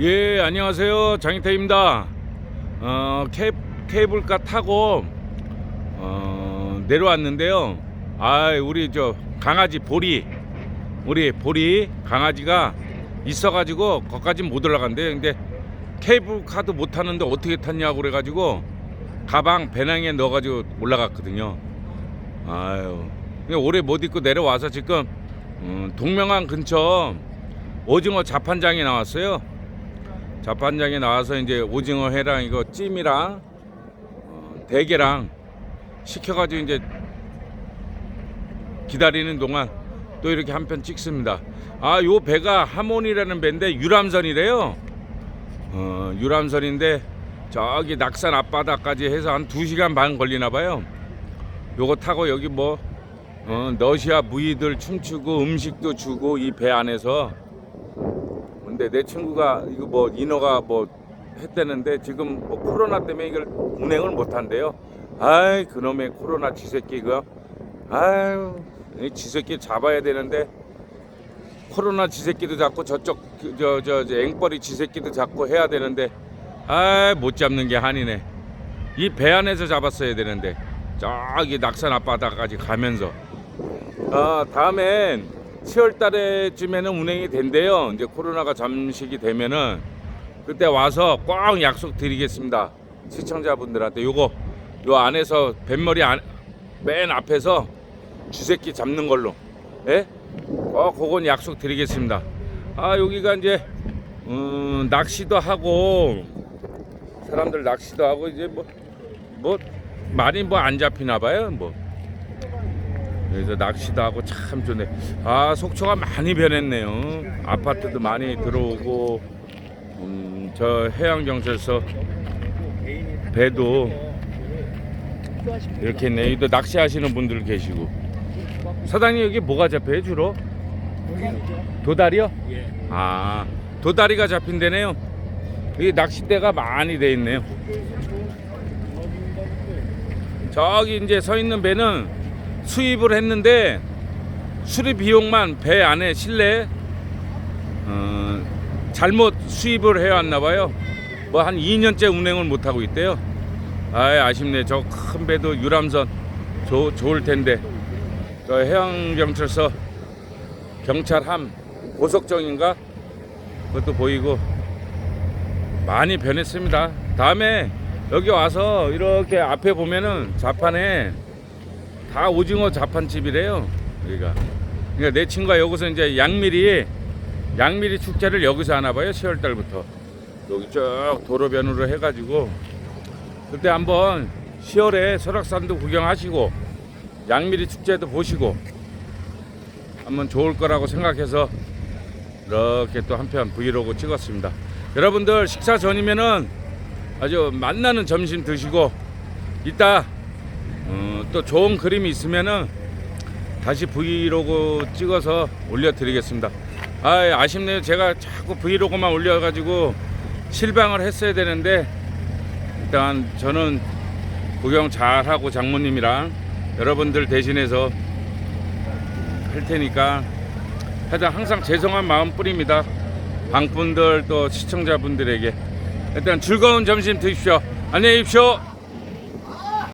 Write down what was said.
예, 안녕하세요. 장희태입니다. 어, 케, 케이블카 타고 어, 내려왔는데요. 아, 우리 저 강아지 보리, 우리 보리 강아지가 있어 가지고 거기까지 못 올라간대요. 근데 케이블카도 못 타는데 어떻게 탔냐고 그래 가지고 가방 배낭에 넣어 가지고 올라갔거든요. 아유, 근데 오래 못 입고 내려와서 지금 음, 동명항 근처 오징어 자판장에 나왔어요. 자판장에 나와서 이제 오징어 회랑 이거 찜이랑 어, 대게랑 시켜가지고 이제 기다리는 동안 또 이렇게 한 편 찍습니다. 아, 요 배가 하몬이라는 배인데 유람선이래요. 어, 유람선인데 저기 낙산 앞바다까지 해서 한 2시간 반 걸리나 봐요. 요거 타고 여기 뭐 어, 러시아 무이들 춤추고 음식도 주고 이 배 안에서 근데 내 친구가 이거 뭐 인어가 뭐 했다는데 지금 뭐 코로나 때문에 이걸 운행을 못 한대요. 아이 그놈의 코로나 지새끼 가 아유 이 지새끼 잡아야 되는데 코로나 지새끼도 잡고 저쪽 저저 저, 앵벌이 지새끼도 잡고 해야 되는데 아못 잡는 게 한이네. 이 배 안에서 잡았어야 되는데 저기 낙산 앞바다까지 가면서 아 다음엔 10월 달에쯤에는 운행이 된대요. 이제 코로나가 잠식이 되면은 그때 와서 꼭 약속 드리겠습니다. 시청자분들한테 요거 요 안에서 뱃머리 안, 맨 앞에서 쥐새끼 잡는 걸로 예? 꼭 그건 약속 드리겠습니다. 아 여기가 이제 음, 낚시도 하고 사람들 낚시도 하고 이제 뭐뭐 많이 뭐 안 잡히나 봐요 뭐. 그래서 낚시도 하고 참 좋네. 아 속초가 많이 변했네요. 아파트도 많이 들어오고 음, 저 해양경찰서 배도 이렇게 있네. 또 낚시하시는 분들 계시고. 사장님 여기 뭐가 잡혀요 주로? 도다리요? 아 도다리가 잡힌대네요. 이 낚싯대가 많이 돼 있네요. 저기 이제 서 있는 배는 수입을 했는데 수리 비용만 배 안에 실내 어, 잘못 수입을 해왔나 봐요. 뭐 한 2년째 운행을 못 하고 있대요. 아 아쉽네. 저 큰 배도 유람선 좋, 좋을 텐데 저 해양경찰서 경찰함 고속정인가 그것도 보이고 많이 변했습니다. 다음에 여기 와서 이렇게 앞에 보면은 자판에 다 오징어 자판집이래요. 여기가. 그러니까 내 친구가 여기서 이제 양미리 양미리 축제를 여기서 하나 봐요. 10월 달부터. 여기 쭉 도로변으로 해 가지고 그때 한번 10월에 설악산도 구경하시고 양미리 축제도 보시고 한번 좋을 거라고 생각해서 이렇게 또 한편 브이로그 찍었습니다. 여러분들 식사 전이면은 아주 맛나는 점심 드시고 이따 어, 또 좋은 그림이 있으면은 다시 브이로그 찍어서 올려드리겠습니다. 아 아쉽네요. 제가 자꾸 브이로그만 올려가지고 실망을 했어야 되는데 일단 저는 구경 잘하고 장모님이랑 여러분들 대신해서 할 테니까 하여튼 항상 죄송한 마음뿐입니다. 방분들 또 시청자분들에게 일단 즐거운 점심 드십시오. 안녕히 계십시오.